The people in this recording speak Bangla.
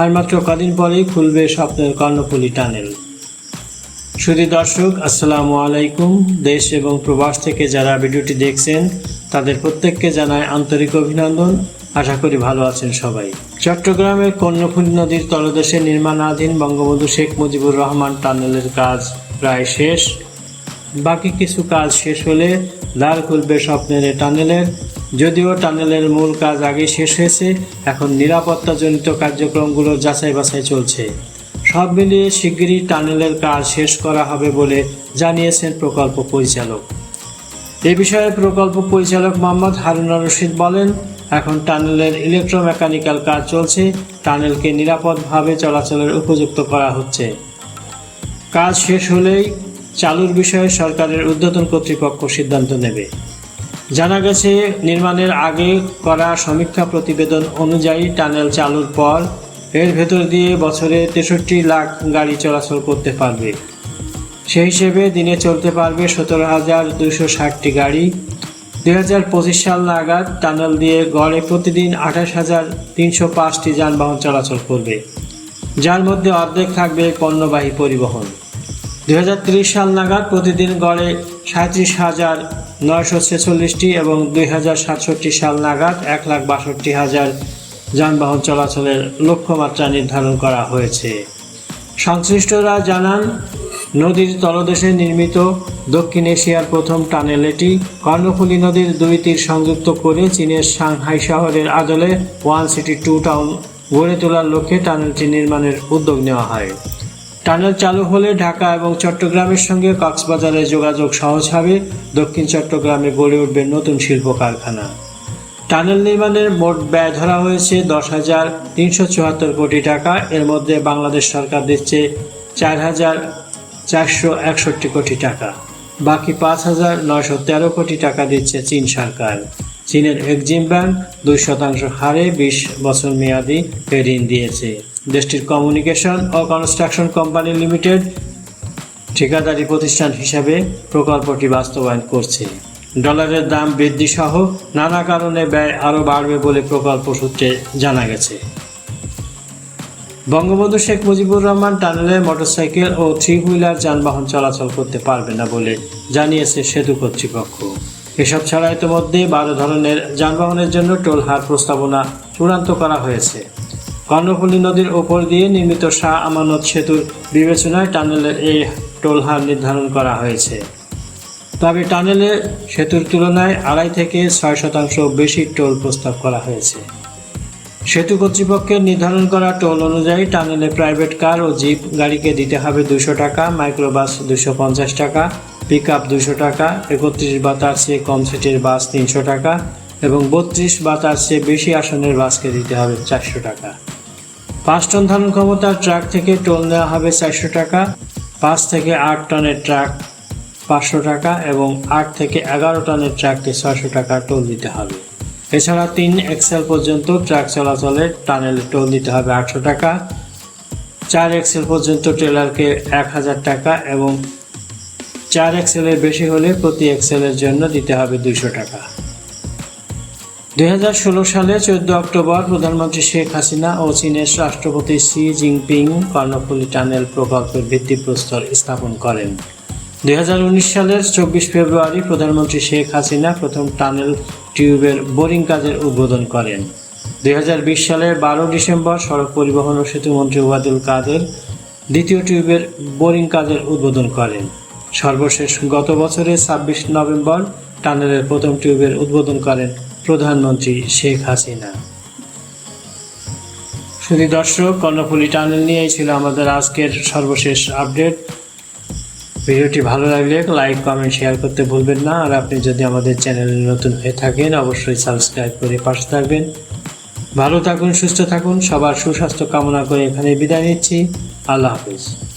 আর মাত্র কদিন পরেই খুলবে স্বপ্নের কর্ণফুলী টানেল। শুধু দর্শক, আসসালামু আলাইকুম। দেশ এবং প্রবাস থেকে যারা ভিডিওটি দেখছেন, তাদের প্রত্যেককে জানায় আন্তরিক অভিনন্দন। আশা করি ভালো আছেন সবাই। চট্টগ্রামের কর্ণফুলী নদীর তলদেশে নির্মাণাধীন বঙ্গবন্ধু শেখ মুজিবুর রহমান টানেলের কাজ প্রায় শেষ। বাকি কিছু কাজ শেষ হলে দ্বার খুলবে স্বপ্নের টানেলের যদিও টানেলের মূল কাজ আগে শেষ হয়েছে, এখন নিরাপত্তাজনিত কার্যক্রমগুলো যাচাই বাছাই চলছে। সব মিলিয়ে শিগগিরই টানেলের কাজ শেষ করা হবে বলে জানিয়েছেন প্রকল্প পরিচালক। এ বিষয়ে প্রকল্প পরিচালক মোহাম্মদ হারুনা রশিদ বলেন, এখন টানেলের ইলেকট্রোমেকানিক্যাল কাজ চলছে, টানেলকে নিরাপদভাবে চলাচলের উপযুক্ত করা হচ্ছে। কাজ শেষ হলেই চালুর বিষয়ে সরকারের ঊর্ধ্বতন কর্তৃপক্ষ সিদ্ধান্ত নেবে। জানা গেছে, নির্মাণের আগে করা সমীক্ষা প্রতিবেদন অনুযায়ী টানেল চালুর পর এর ভেতর দিয়ে বছরে তেষট্টি লাখ গাড়ি চলাচল করতে পারবে। সেই হিসেবে দিনে চলতে পারবে সতেরো হাজার দুশো ষাটটি গাড়ি। দুই হাজার পঁচিশ সাল নাগাদ টানেল দিয়ে গড়ে প্রতিদিন আঠাশ হাজার তিনশো পাঁচটি যানবাহন চলাচল করবে। যার মধ্যে অর্ধেক থাকবে পণ্যবাহী পরিবহন। দুই সাল নাগাদ প্রতিদিন গড়ে সাঁত্রিশ হাজার নয়শো ছেচল্লিশটি এবং দুই হাজার সাতষট্টি সাল নাগাদ এক লাখ বাষট্টি হাজার যানবাহন চলাচলের লক্ষ্যমাত্রা নির্ধারণ করা হয়েছে। সংশ্লিষ্টরা জানান, নদীর তলদেশে নির্মিত দক্ষিণ এশিয়ার প্রথম টানেল এটি কর্ণফুলী নদীর দুই তীর সংযুক্ত করে চীনের সাংহাই শহরের আদলে ওয়ান সিটি টু টাউন গড়ে তোলার লক্ষ্যে টানেলটি নির্মাণের উদ্যোগ নেওয়া হয়। টানেল চালু হলে ঢাকা এবং চট্টগ্রামের সঙ্গে কক্সবাজারের যোগাযোগ সহজ হবে। দক্ষিণ চট্টগ্রামে গড়ে উঠবে নতুন শিল্প কারখানা। টানেল নির্মাণের মোট ব্যয় ধরা হয়েছে দশ হাজার তিনশো চুয়াত্তর কোটি টাকা। এর মধ্যে বাংলাদেশ সরকার দিচ্ছে চার হাজার চারশো একষট্টি কোটি টাকা। বাকি পাঁচ হাজার নয়শো তেরো কোটি টাকা দিচ্ছে চীন সরকার। চীনের এক্সিম ব্যাংক দুই শতাংশ হারে বিশ বছর মেয়াদি ঋণ দিয়েছে। দেশটির কমিউনিকেশন ও কনস্ট্রাকশন কোম্পানি লিমিটেড ঠিকাদারি প্রতিষ্ঠান হিসাবে প্রকল্পটি বাস্তবায়ন করছে। ডলারের দাম বৃদ্ধি সহ নানা কারণে ব্যয় আরও বাড়বে বলে প্রকল্প সূত্রে জানা গেছে। বঙ্গবন্ধু শেখ মুজিবুর রহমান টানেলে মোটরসাইকেল ও থ্রি হুইলার যানবাহন চলাচল করতে পারবে না বলে জানিয়েছে সেতু কর্তৃপক্ষ। এসব ছাড়া ইতিমধ্যে বারো ধরনের যানবাহনের জন্য টোল হার প্রস্তাবনা চূড়ান্ত করা হয়েছে। কর্ণফুলী নদীর ওপর দিয়ে নির্মিত শাহ আমানত সেতুর বিবেচনায় টানেলের এই টোল হার নির্ধারণ করা হয়েছে। তবে টানেলে সেতুর তুলনায় আড়াই থেকে ছয় শতাংশ বেশি টোল প্রস্তাব করা হয়েছে। সেতু কর্তৃপক্ষের নির্ধারণ করা টোল অনুযায়ী টানেলে প্রাইভেট কার ও জিপ গাড়িকে দিতে হবে দুশো টাকা, মাইক্রোবাস দুশো পঞ্চাশ টাকা পিক আপ দুশো টাকা, একত্রিশ বা তার চেয়ে কম সিটের বাস তিনশো টাকা এবং বত্রিশ বা তার চেয়ে বেশি আসনের বাসকে দিতে হবে চারশো টাকা। পাঁচ টন ধারণ ক্ষমতার ট্রাক থেকে টোল নেওয়া হবে চারশো টাকা, পাঁচ থেকে আট টনের ট্রাক পাঁচশো টাকা এবং আট থেকে এগারো টনের ট্রাককে ছয়শো টাকা টোল দিতে হবে। এছাড়া তিন এক্সেল পর্যন্ত ট্রাক চলাচলে টানেলে টোল দিতে হবে আটশো টাকা, চার এক্সেল পর্যন্ত ট্রেলারকে এক হাজার টাকা এবং চার এক্সেলের বেশি হলে প্রতি এক্সেলের জন্য দিতে হবে দুইশো টাকা। দু হাজার ষোলো সালে চোদ্দ অক্টোবর প্রধানমন্ত্রী শেখ হাসিনা ও চীনের রাষ্ট্রপতি শি জিনপিং কর্ণফুলী টানেল প্রকল্পের ভিত্তিপ্রস্তর স্থাপন করেন। দু হাজার উনিশ সালের চব্বিশ ফেব্রুয়ারি প্রধানমন্ত্রী শেখ হাসিনা প্রথম টানেল টিউবের বোরিং কাজের উদ্বোধন করেন। দু হাজার বিশ সালের বারো ডিসেম্বর সড়ক পরিবহন ও সেতুমন্ত্রী ওয়াদুল কাদের দ্বিতীয় টিউবের বোরিং কাজের উদ্বোধন করেন। সর্বশেষ গত বছরের ছাব্বিশ নভেম্বর টানেলের প্রথম টিউবের উদ্বোধন করেন প্রধানমন্ত্রী শেখ হাসিনা। শুধু দর্শক, কর্ণফুলী টানেল নিয়েই ছিল আমাদের আজকের সর্বশেষ আপডেট। ভিডিওটি ভালো লাগলে লাইক, কমেন্ট, শেয়ার করতে ভুলবেন না। আর আপনি যদি আমাদের চ্যানেলে নতুন হয়ে থাকেন, অবশ্যই সাবস্ক্রাইব করে পাশে থাকবেন। ভালো থাকুন, সুস্থ থাকুন। সবার সুস্বাস্থ্য কামনা করে এখানে বিদায় নিচ্ছি। আল্লাহ হাফিজ।